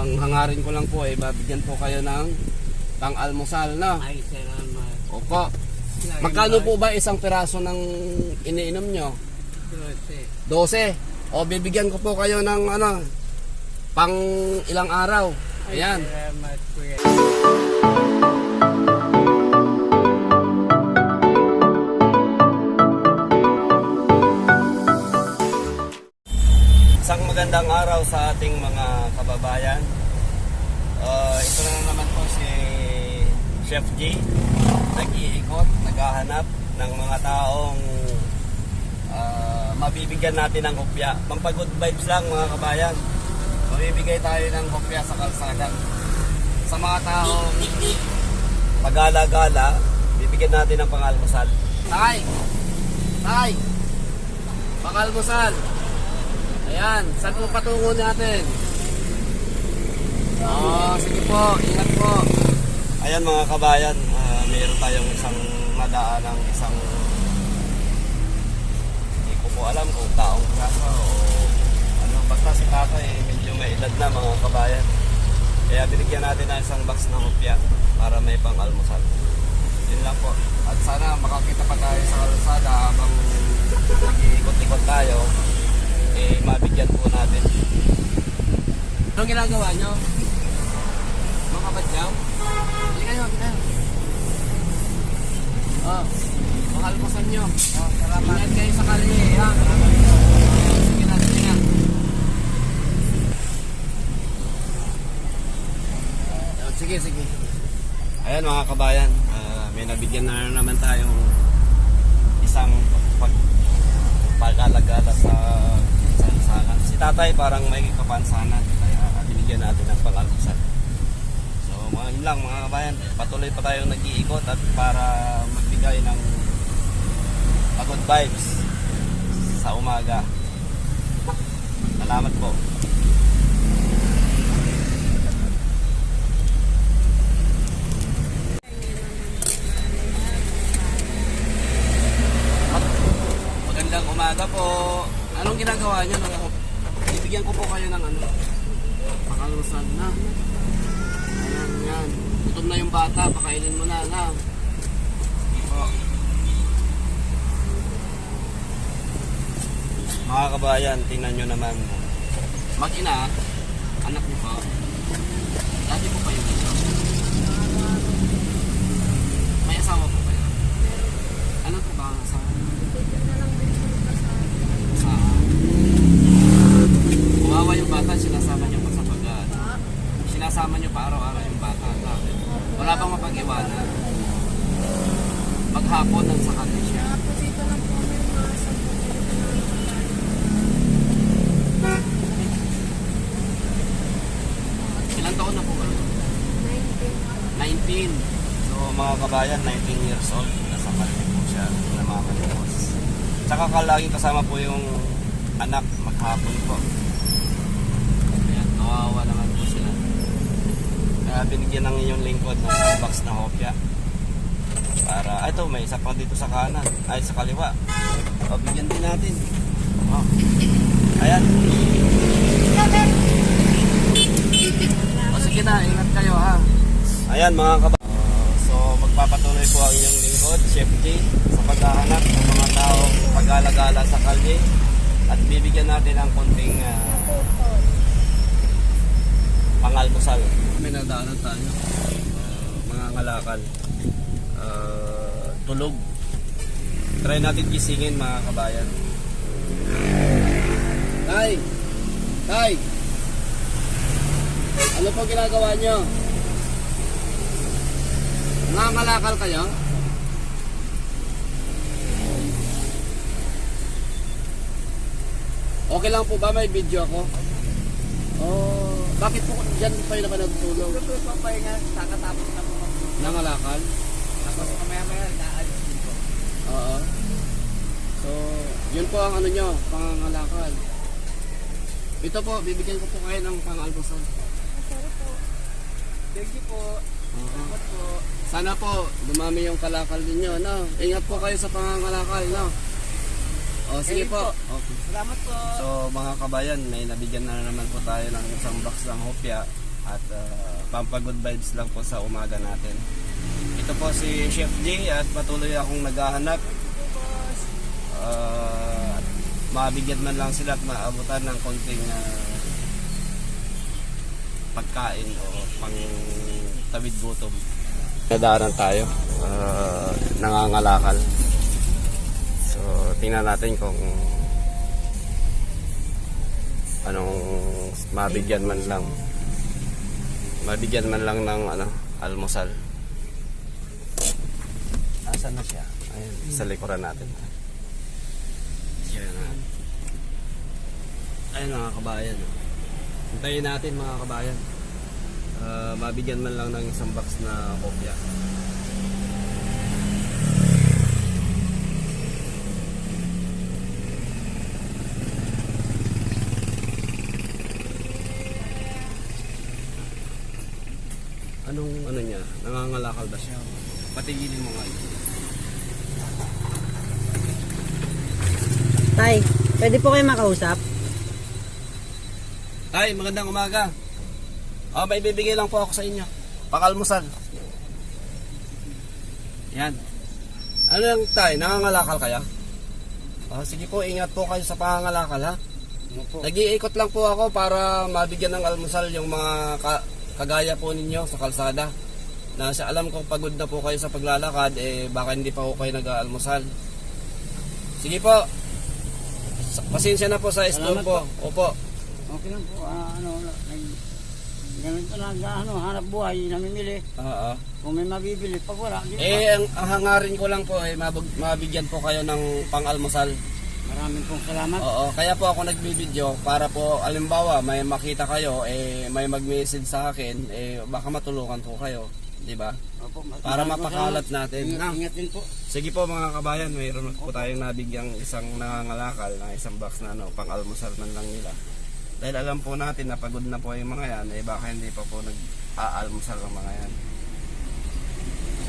Ang hangarin ko lang po ay babigyan po kayo ng pang-almusal na. Ay, salamat. Opo. Magkano po ba isang piraso ng iniinom nyo? Dose. 12. O bibigyan ko po kayo ng ano, pang ilang araw. Ay, Ayan. salamat, kuya. Araw sa ating mga kababayan. Uh, ito na naman po si Chef G. Nag-iikot, naghahanap ng mga taong ah, mabibigyan natin ng kopya. Pampagod vibes lang mga kabayan. Mabibigay tayo ng kopya sa kalsada. Sa mga taong magala-gala, bibigyan natin ng pangalmusal. Tay! Tay! Pangalmusal! Ayan, saan po patungo natin? Oo, sige po, ingat po. Ayan mga kabayan, ah, mayroon tayong isang nadaan ng isang hindi ko po alam kung taong kasa o ano, basta si tatay medyo may edad na mga kabayan. Kaya binigyan natin ng isang box na hopya para may pang-almusal. Yun lang po. At sana makakita pa tayo sa kalsada habang nag-iikot-ikot tayo eh mabigyan po natin. Anong ginagawa nyo? Mga kabadyaw? Hindi kayo, hindi kayo. Oh, makalpasan nyo. Oh, salamat. Ingat kayo sa kalye, ha? Na, sige na. Oh, Sige. Ayan mga kabayan, ah, may nabigyan na naman tayong isang pag pag-alagala sa tatay parang may kapansanan kaya binigyan natin ng pang-almusal. So mga yun lang mga kabayan, patuloy pa tayong nag-iikot at para magbigay ng good vibes sa umaga. Salamat po. Magandang umaga po. Anong ginagawa niyo? Nung, bibigyan ko po kayo ng ano, pakalusan na. Ayan, yan. Gutom na yung bata, pakainin mo na, na. Po. Mga kabayan, tingnan nyo naman. Mag-ina, anak niyo po. Dati po kayo dito. May asawa po kayo. Ano po ba ang asawa? sa Kuwawa yung bata, sinasama niyo pa sa pag Sinasama niyo pa araw-araw yung bata. Wala bang mapag-iwanan? Maghapon nang sa kanya siya. Ilang taon na po ba? 19. So mga kabayan, 19 years old. Nasa Maldi po siya. Namamalimos. Tsaka kalaging kasama po yung anak maghapon po. Kawawa naman po sila. Kaya binigyan ng inyong lingkod ng isang na hopya. Para, ah, ito, may isa pa dito sa kanan. Ay, sa kaliwa. O, bigyan din natin. O. Ayan. O, sige na, ingat kayo ha. Ayan mga kaba. so, magpapatuloy po ang inyong lingkod, J, sa paghahanap ng mga taong pag-alagala sa kalye. At bibigyan natin ng konting ah, pangalmusal. May nadaanan tayo. Ah, mga ngalakal. Ah, tulog. Try natin gisingin mga kabayan. Tay! Tay! Ano po ginagawa nyo? Nangangalakal kayo? Okay lang po ba may video ako? Oh, bakit po dyan pa yun naman nagtulog? Gusto ko pa nga, kakatapos na po. Nangalakal? Tapos kamaya-maya, naalis din po. Oo. So, yun po ang ano nyo, pangangalakal. Ito po, bibigyan ko po kayo ng pang-almusal. Thank you po. Salamat po. Sana po, dumami yung kalakal ninyo, no? Ingat po kayo sa pangangalakal, no? O, sige Thank po. po. Okay. Oh, Salamat po. So mga kabayan, may nabigyan na naman po tayo ng isang box ng hopya at uh, pampagood vibes lang po sa umaga natin. Ito po si Chef J at patuloy akong naghahanap. Uh, mabigyan man lang sila at maabutan ng konting uh, pagkain o pang tawid gutom. Nadaanan tayo, uh, nangangalakal. So, tingnan natin kung anong mabigyan man lang. Mabigyan man lang ng ano, almusal. Asan na siya? Ayun, sa likuran natin. Yan na. Ayun mga kabayan. Hintayin natin mga kabayan. Ah, mabigyan man lang ng isang box na kopya. Anong ano niya? Nangangalakal ba siya? Patigilin mo nga ito. Tay, pwede po kayo makausap? Tay, magandang umaga. Oh, may bibigay lang po ako sa inyo. Pakalmusal. Yan. Ano lang tay, nangangalakal kaya? Oh, sige po, ingat po kayo sa pangangalakal ha. Opo. Nag-iikot lang po ako para mabigyan ng almusal yung mga ka- kagaya po ninyo sa kalsada. Na sa alam kong pagod na po kayo sa paglalakad, eh baka hindi pa po kayo nag-aalmusal. Sige po. Pasensya na po sa store Salamat po. Opo. Okay lang po. Ah, ano, nag, ganito na, ano, hanap buhay, namimili. Oo. Kung may mabibili, pag wala? Eh, ang, ang hangarin ko lang po eh, mabag, mabigyan po kayo ng pang-almusal. Maraming pong salamat. Oo, kaya po ako nagbibideo para po, alimbawa, may makita kayo, eh, may mag-message sa akin, eh, baka matulungan po kayo. Di ba? Opo, Para maraming mapakalat salamat. natin. Ingat, ingat din po. Sige po mga kabayan, mayroon po tayong nabigyang isang nangangalakal na isang box na ano, pang-almusal man lang nila. Dahil alam po natin na pagod na po yung mga yan, eh baka hindi pa po nag-aalmusal ang mga yan.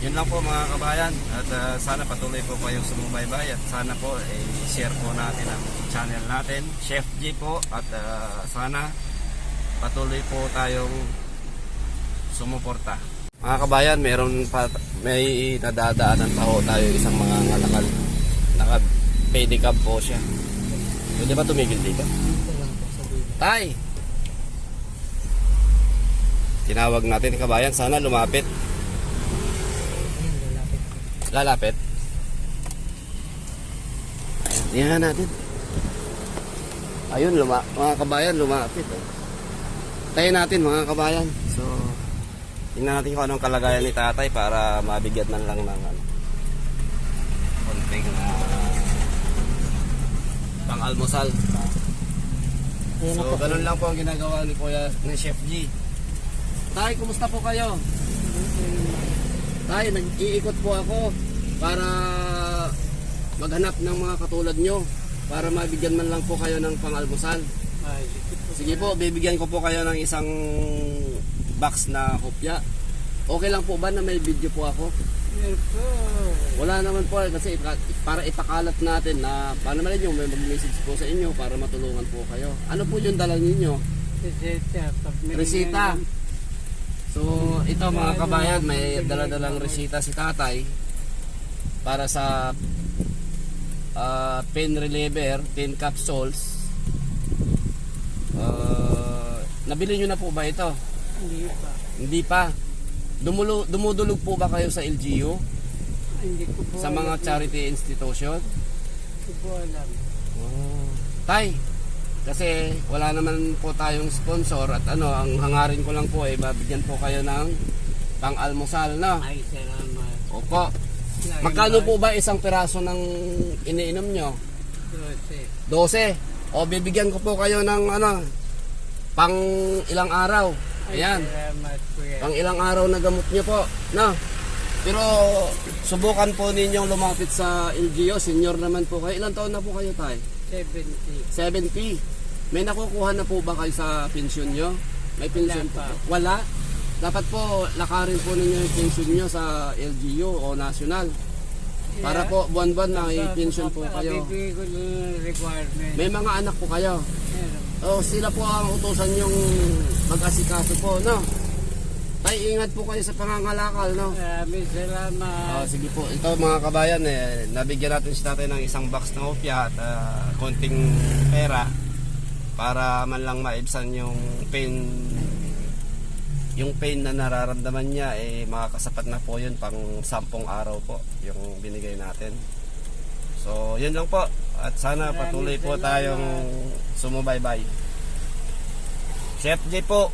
Yun lang po mga kabayan at ah, sana patuloy po kayong sumubaybay at sana po eh, share po natin ang channel natin, Chef G po at ah, sana patuloy po tayong sumuporta. Mga kabayan, meron pa may nadadaanan pa ho tayo isang mga ngalakal. Naka pedicab po siya. Pwede ba tumigil dito? Tay! Tinawag natin kabayan, sana lumapit. Lalapit. Ayan, tingnan natin. Ayun, luma mga kabayan, lumapit. Oh. Tayo natin mga kabayan. So, tingnan natin kung anong kalagayan ni tatay para mabigyan man lang ng ano, konting uh, pang-almusal. So, ganun lang po ang ginagawa ni Kuya ni Chef G. Tay, kumusta po kayo? Tay, nag-iikot po ako para maghanap ng mga katulad nyo para mabigyan man lang po kayo ng pang-almusal. Sige po, bibigyan ko po kayo ng isang box na kopya. Okay lang po ba na may video po ako? Wala naman po kasi para ipakalat natin na paano naman yung may mag-message po sa inyo para matulungan po kayo. Ano po yung dala ninyo? Resita. Resita. So, ito mga kabayan, may dala-dalang resita si tatay para sa ah, pain reliever, 10 capsules. Ah, nabili nyo na po ba ito? Hindi pa. Hindi pa. Dumulo, dumudulog po ba kayo sa LGU? Hindi ko po Sa mga charity institution? Hindi ko alam. Tay, kasi wala naman po tayong sponsor at ano, ang hangarin ko lang po ay mabigyan po kayo ng pang-almusal na. Ay, salamat. Opo. Magkano po ba isang piraso ng iniinom nyo? Dose. 12. O bibigyan ko po kayo ng ano, pang ilang araw. Ay, Ayan, pang ilang araw na gamot nyo po. No? Pero subukan po ninyong lumapit sa LGO. Senior naman po kayo. Ilang taon na po kayo tay? 70. 70. May nakukuha na po ba kayo sa pensyon nyo? May pensyon pa. Wala. Dapat po lakarin po ninyo yung pensyon nyo sa LGU o national. Para po buwan-buwan na i-pension po kayo. Requirement. May mga anak po kayo. Meron. Oh, sila po ang utusan yung mag-asikaso po, no? Tay, ingat po kayo sa pangangalakal, no? Maraming salamat. Oh, sige po. Ito mga kabayan, eh, nabigyan natin si tatay ng isang box ng opya at ah, konting pera para man lang maibsan yung pain yung pain na nararamdaman niya eh makakasapat na po yun pang sampung araw po yung binigay natin. So, yun lang po. At sana patuloy po tayong sumubaybay. Chef J po,